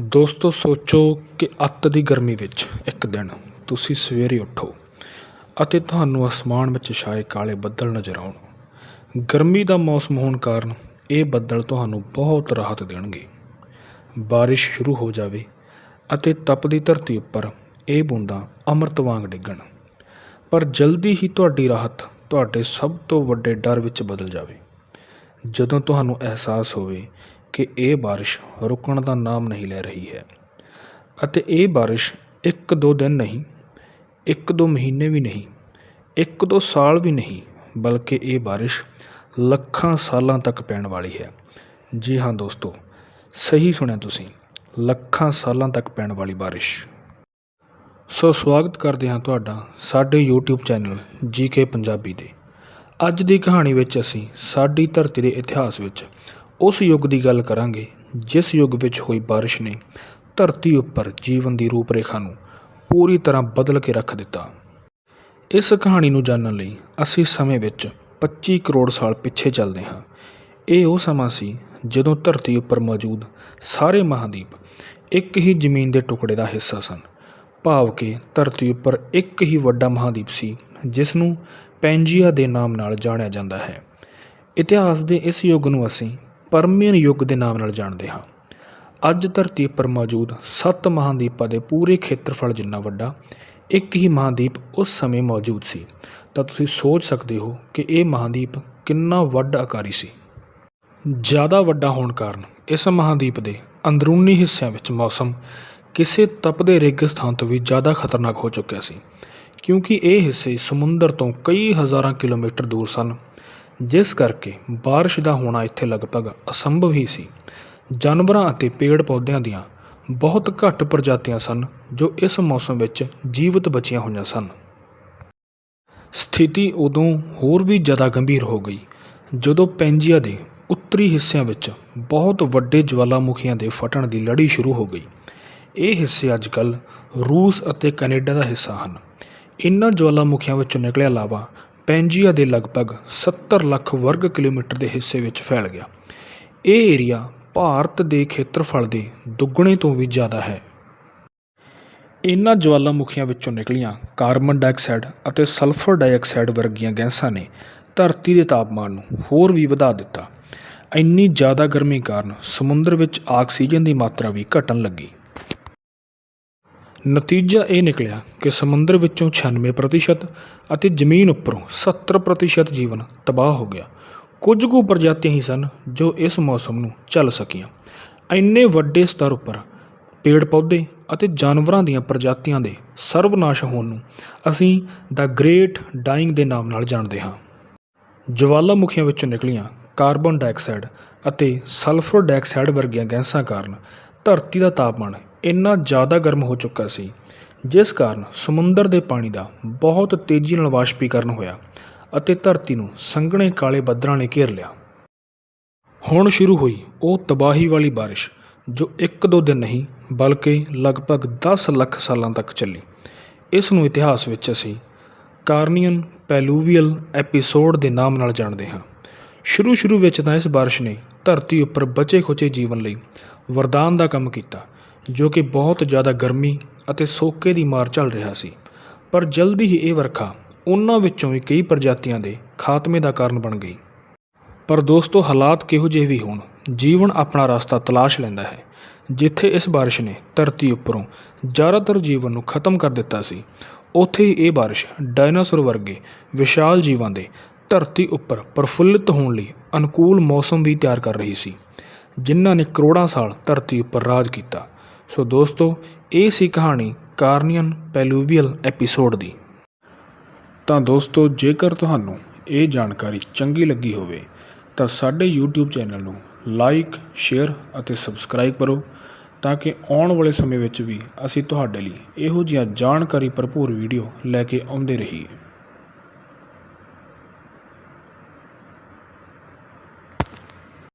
ਦੋਸਤੋ, ਸੋਚੋ ਕਿ ਅੱਤ ਦੀ ਗਰਮੀ ਵਿੱਚ ਇੱਕ ਦਿਨ ਤੁਸੀਂ ਸਵੇਰੇ ਉੱਠੋ ਅਤੇ ਤੁਹਾਨੂੰ ਅਸਮਾਨ ਵਿੱਚ ਛਾਏ ਕਾਲੇ ਬੱਦਲ ਨਜ਼ਰ ਆਉਣ। ਗਰਮੀ ਦਾ ਮੌਸਮ ਹੋਣ ਕਾਰਨ ਇਹ ਬੱਦਲ ਤੁਹਾਨੂੰ ਬਹੁਤ ਰਾਹਤ ਦੇਣਗੇ। ਬਾਰਿਸ਼ ਸ਼ੁਰੂ ਹੋ ਜਾਵੇ ਅਤੇ ਤਪਦੀ ਧਰਤੀ ਉੱਪਰ ਇਹ ਬੂੰਦਾਂ ਅੰਮ੍ਰਿਤ ਵਾਂਗ ਡਿੱਗਣ। ਪਰ ਜਲਦੀ ਹੀ ਤੁਹਾਡੀ ਰਾਹਤ ਤੁਹਾਡੇ ਸਭ ਤੋਂ ਵੱਡੇ ਡਰ ਵਿੱਚ ਬਦਲ ਜਾਵੇ। ਜਦੋਂ ਤੁਹਾਨੂੰ ਅਹਿਸਾਸ ਹੋਵੇ ਕਿ ਇਹ ਬਾਰਿਸ਼ ਰੁਕਣ ਦਾ ਨਾਮ ਨਹੀਂ ਲੈ ਰਹੀ ਹੈ। ਅਤੇ ਇਹ ਬਾਰਿਸ਼ ਇੱਕ ਦੋ ਦਿਨ ਨਹੀਂ, ਇੱਕ ਦੋ ਮਹੀਨੇ ਵੀ ਨਹੀਂ, ਇੱਕ ਦੋ ਸਾਲ ਵੀ ਨਹੀਂ, ਬਲਕਿ ਇਹ ਬਾਰਿਸ਼ ਲੱਖਾਂ ਸਾਲਾਂ ਤੱਕ ਪੈਣ ਵਾਲੀ ਹੈ। ਜੀ ਹਾਂ ਦੋਸਤੋ, ਸਹੀ ਸੁਣਿਆ ਤੁਸੀਂ, ਲੱਖਾਂ ਸਾਲਾਂ ਤੱਕ ਪੈਣ ਵਾਲੀ ਬਾਰਿਸ਼। ਸੋ ਸਵਾਗਤ ਕਰਦੇ ਹਾਂ ਤੁਹਾਡਾ ਸਾਡੇ YouTube ਚੈਨਲ ਜੀਕੇ ਪੰਜਾਬੀ ਦੇ ਅੱਜ ਦੀ ਕਹਾਣੀ ਵਿੱਚ ਅਸੀਂ ਸਾਡੀ ਧਰਤੀ ਦੇ ਇਤਿਹਾਸ ਵਿੱਚ ਉਸ ਯੁੱਗ ਦੀ ਗੱਲ ਕਰਾਂਗੇ, ਜਿਸ ਯੁੱਗ ਵਿੱਚ ਹੋਈ ਬਾਰਿਸ਼ ਨੇ ਧਰਤੀ ਉੱਪਰ ਜੀਵਨ ਦੀ ਰੂਪਰੇਖਾ ਨੂੰ ਪੂਰੀ ਤਰ੍ਹਾਂ ਬਦਲ ਕੇ ਰੱਖ ਦਿੱਤਾ। ਇਸ ਕਹਾਣੀ ਨੂੰ ਜਾਣਨ ਲਈ ਅਸੀਂ ਸਮੇਂ ਵਿੱਚ 25 ਕਰੋੜ ਸਾਲ ਪਿੱਛੇ ਚੱਲਦੇ ਹਾਂ। ਇਹ ਉਹ ਸਮਾਂ ਸੀ ਜਦੋਂ ਧਰਤੀ ਉੱਪਰ ਮੌਜੂਦ ਸਾਰੇ ਮਹਾਦੀਪ ਇੱਕ ਹੀ ਜ਼ਮੀਨ ਦੇ ਟੁਕੜੇ ਦਾ ਹਿੱਸਾ ਸਨ। ਭਾਵ ਕਿ ਧਰਤੀ ਉੱਪਰ ਇੱਕ ਹੀ ਵੱਡਾ ਮਹਾਦੀਪ ਸੀ, ਜਿਸ ਨੂੰ ਪੈਂਜੀਆ ਦੇ ਨਾਮ ਨਾਲ ਜਾਣਿਆ ਜਾਂਦਾ ਹੈ। ਇਤਿਹਾਸ ਦੇ ਇਸ ਯੁੱਗ ਨੂੰ ਅਸੀਂ ਪਰਮੀਅਨ ਯੁੱਗ ਦੇ ਨਾਮ ਨਾਲ ਜਾਣਦੇ ਹਾਂ। ਅੱਜ ਧਰਤੀ ਉੱਪਰ ਮੌਜੂਦ ਸੱਤ ਮਹਾਂਦੀਪਾਂ ਦੇ ਪੂਰੇ ਖੇਤਰਫਲ ਜਿੰਨਾ ਵੱਡਾ, ਇੱਕ ਹੀ ਮਹਾਂਦੀਪ ਉਸ ਸਮੇਂ ਮੌਜੂਦ ਸੀ। ਤਾਂ ਤੁਸੀਂ ਸੋਚ ਸਕਦੇ ਹੋ ਕਿ ਇਹ ਮਹਾਂਦੀਪ ਕਿੰਨਾ ਵੱਡ ਆਕਾਰੀ ਸੀ। ਜ਼ਿਆਦਾ ਵੱਡਾ ਹੋਣ ਕਾਰਨ ਇਸ ਮਹਾਂਦੀਪ ਦੇ ਅੰਦਰੂਨੀ ਹਿੱਸਿਆਂ ਵਿੱਚ ਮੌਸਮ ਕਿਸੇ ਤਪਦੇ ਰੇਗਿਸਤਾਨ ਤੋਂ ਵੀ ਜ਼ਿਆਦਾ ਖਤਰਨਾਕ ਹੋ ਚੁੱਕਿਆ ਸੀ। ਕਿਉਂਕਿ ਇਹ ਹਿੱਸੇ ਸਮੁੰਦਰ ਤੋਂ ਕਈ ਹਜ਼ਾਰਾਂ ਕਿਲੋਮੀਟਰ ਦੂਰ ਸਨ। ਜਿਸ ਕਰਕੇ ਬਾਰਿਸ਼ ਦਾ ਹੋਣਾ ਇੱਥੇ ਲਗਭਗ ਅਸੰਭਵ ਹੀ ਸੀ। ਜਾਨਵਰਾਂ ਅਤੇ ਪੇੜ ਪੌਦਿਆਂ ਦੀਆਂ ਬਹੁਤ ਘੱਟ ਪ੍ਰਜਾਤੀਆਂ ਸਨ, ਜੋ ਇਸ ਮੌਸਮ ਵਿੱਚ ਜੀਵਤ ਬਚੀਆਂ ਹੋਈਆਂ ਸਨ। ਸਥਿਤੀ ਉਦੋਂ ਹੋਰ ਵੀ ਜ਼ਿਆਦਾ ਗੰਭੀਰ ਹੋ ਗਈ, ਜਦੋਂ ਪੈਂਜੀਆ ਦੇ ਉੱਤਰੀ ਹਿੱਸਿਆਂ ਵਿੱਚ ਬਹੁਤ ਵੱਡੇ ਜਵਾਲਾਮੁਖੀਆਂ ਦੇ ਫਟਣ ਦੀ ਲੜੀ ਸ਼ੁਰੂ ਹੋ ਗਈ। ਇਹ ਹਿੱਸੇ ਅੱਜ ਅੱਜਕੱਲ ਰੂਸ ਅਤੇ ਕੈਨੇਡਾ ਦਾ ਹਿੱਸਾ ਹਨ। ਇਨ੍ਹਾਂ ਜਵਾਲਾਮੁਖੀਆਂ ਵਿੱਚੋਂ ਨਿਕਲਿਆ ਲਾਵਾ ਪੈਂਜੀਆ ਦੇ ਲਗਭਗ 70 ਲੱਖ ਵਰਗ ਕਿਲੋਮੀਟਰ ਦੇ ਹਿੱਸੇ ਵਿੱਚ ਫੈਲ ਗਿਆ। ਇਹ ਏਰੀਆ ਭਾਰਤ ਦੇ ਖੇਤਰਫਲ ਦੇ ਦੁੱਗਣੇ ਤੋਂ ਵੀ ਜ਼ਿਆਦਾ ਹੈ। ਇਨ੍ਹਾਂ ਜਵਾਲਾਮੁਖੀਆਂ ਵਿੱਚੋਂ ਨਿਕਲੀਆਂ ਕਾਰਬਨ ਡਾਈਆਕਸਾਈਡ ਅਤੇ ਸਲਫਰ ਡਾਈਆਕਸਾਈਡ ਵਰਗੀਆਂ ਗੈਸਾਂ ਨੇ ਧਰਤੀ ਦੇ ਤਾਪਮਾਨ ਨੂੰ ਹੋਰ ਵੀ ਵਧਾ ਦਿੱਤਾ। ਇੰਨੀ ਜ਼ਿਆਦਾ ਗਰਮੀ ਕਾਰਨ ਸਮੁੰਦਰ ਵਿੱਚ ਆਕਸੀਜਨ ਦੀ ਮਾਤਰਾ ਵੀ ਘਟਣ ਲੱਗੀ। ਨਤੀਜਾ ਇਹ ਨਿਕਲਿਆ ਕਿ ਸਮੁੰਦਰ ਵਿੱਚੋਂ 96% ਅਤੇ ਜ਼ਮੀਨ ਉੱਪਰੋਂ 70% ਜੀਵਨ ਤਬਾਹ ਹੋ ਗਿਆ। ਕੁਝ ਕੁ ਪ੍ਰਜਾਤੀਆਂ ਹੀ ਸਨ ਜੋ ਇਸ ਮੌਸਮ ਨੂੰ ਝੱਲ ਸਕੀਆਂ। ਇੰਨੇ ਵੱਡੇ ਸਤਰ ਉੱਪਰ ਪੇੜ ਪੌਦੇ ਅਤੇ ਜਾਨਵਰਾਂ ਦੀਆਂ ਪ੍ਰਜਾਤੀਆਂ ਦੇ ਸਰਵਨਾਸ਼ ਹੋਣ ਨੂੰ ਅਸੀਂ ਦਾ ਗ੍ਰੇਟ ਡਾਈਂਗ ਦੇ ਨਾਮ ਨਾਲ ਜਾਣਦੇ ਹਾਂ। ਜਵਾਲਾਮੁਖੀਆਂ ਵਿੱਚੋਂ ਨਿਕਲੀਆਂ ਕਾਰਬਨ ਡਾਈਆਕਸਾਈਡ ਅਤੇ ਸਲਫਰ ਡਾਈਆਕਸਾਈਡ ਵਰਗੀਆਂ ਗੈਸਾਂ ਕਾਰਨ ਧਰਤੀ ਦਾ ਤਾਪਮਾਨ ਇੰਨਾ ਜ਼ਿਆਦਾ ਗਰਮ ਹੋ ਚੁੱਕਾ ਸੀ, ਜਿਸ ਕਾਰਨ ਸਮੁੰਦਰ ਦੇ ਪਾਣੀ ਦਾ ਬਹੁਤ ਤੇਜ਼ੀ ਨਾਲ ਵਾਸ਼ਪੀਕਰਨ ਹੋਇਆ ਅਤੇ ਧਰਤੀ ਨੂੰ ਸੰਘਣੇ ਕਾਲੇ ਬੱਦਲਾਂ ਨੇ ਘੇਰ ਲਿਆ। ਹੁਣ ਸ਼ੁਰੂ ਹੋਈ ਉਹ ਤਬਾਹੀ ਵਾਲੀ ਬਾਰਿਸ਼, ਜੋ ਇੱਕ ਦੋ ਦਿਨ ਨਹੀਂ, ਬਲਕਿ ਲਗਭਗ 10 ਲੱਖ ਸਾਲਾਂ ਤੱਕ ਚੱਲੀ। ਇਸ ਨੂੰ ਇਤਿਹਾਸ ਵਿੱਚ ਅਸੀਂ ਕਾਰਨੀਅਨ ਪੈਲੂਵੀਅਲ ਐਪੀਸੋਡ ਦੇ ਨਾਮ ਨਾਲ ਜਾਣਦੇ ਹਾਂ। ਸ਼ੁਰੂ ਸ਼ੁਰੂ ਵਿੱਚ ਤਾਂ ਇਸ ਬਾਰਿਸ਼ ਨੇ ਧਰਤੀ ਉੱਪਰ ਬਚੇ ਖੁਚੇ ਜੀਵਨ ਲਈ ਵਰਦਾਨ ਦਾ ਕੰਮ ਕੀਤਾ। ਜੋ ਕਿ ਬਹੁਤ ਜ਼ਿਆਦਾ ਗਰਮੀ ਅਤੇ ਸੋਕੇ ਦੀ ਮਾਰ ਝੱਲ ਰਿਹਾ ਸੀ। ਪਰ ਜਲਦੀ ਹੀ ਇਹ ਵਰਖਾ ਉਹਨਾਂ ਵਿੱਚੋਂ ਵੀ ਕਈ ਪ੍ਰਜਾਤੀਆਂ ਦੇ ਖਾਤਮੇ ਦਾ ਕਾਰਨ ਬਣ ਗਈ। ਪਰ ਦੋਸਤੋ, ਹਾਲਾਤ ਕਿਹੋ ਜਿਹੇ ਵੀ ਹੋਣ, ਜੀਵਨ ਆਪਣਾ ਰਸਤਾ ਤਲਾਸ਼ ਲੈਂਦਾ ਹੈ, ਜਿੱਥੇ ਇਸ ਬਾਰਿਸ਼ ਨੇ ਧਰਤੀ ਉੱਪਰੋਂ ਜ਼ਿਆਦਾਤਰ ਜੀਵਨ ਨੂੰ ਖਤਮ ਕਰ ਦਿੱਤਾ ਸੀ, ਉੱਥੇ ਹੀ ਇਹ ਬਾਰਿਸ਼ ਡਾਇਨਾਸੌਰ ਵਰਗੇ ਵਿਸ਼ਾਲ ਜੀਵਾਂ ਦੇ ਧਰਤੀ ਉੱਪਰ ਪ੍ਰਫੁੱਲਿਤ ਹੋਣ ਲਈ ਅਨੁਕੂਲ ਮੌਸਮ ਵੀ ਤਿਆਰ ਕਰ ਰਹੀ ਸੀ, ਜਿਨ੍ਹਾਂ ਨੇ ਕਰੋੜਾਂ ਸਾਲ ਧਰਤੀ ਉੱਪਰ ਰਾਜ ਕੀਤਾ। ਸੋ ਦੋਸਤੋ, ਇਹ ਸੀ ਕਹਾਣੀ ਕਾਰਨੀਅਨ ਪੈਲੂਵੀਅਲ ਐਪੀਸੋਡ ਦੀ। ਤਾਂ ਦੋਸਤੋ, ਜੇਕਰ ਤੁਹਾਨੂੰ ਇਹ ਜਾਣਕਾਰੀ ਚੰਗੀ ਲੱਗੀ ਹੋਵੇ, ਤਾਂ ਸਾਡੇ YouTube ਚੈਨਲ ਨੂੰ ਲਾਈਕ ਸ਼ੇਅਰ ਅਤੇ ਸਬਸਕ੍ਰਾਈਬ ਕਰੋ, ਤਾਂ ਕਿ ਆਉਣ ਵਾਲੇ ਸਮੇਂ ਵਿੱਚ ਵੀ ਅਸੀਂ ਤੁਹਾਡੇ ਲਈ ਇਹੋ ਜਿਹੀਆਂ ਜਾਣਕਾਰੀ ਭਰਪੂਰ ਵੀਡੀਓ ਲੈ ਕੇ ਆਉਂਦੇ ਰਹੀਏ।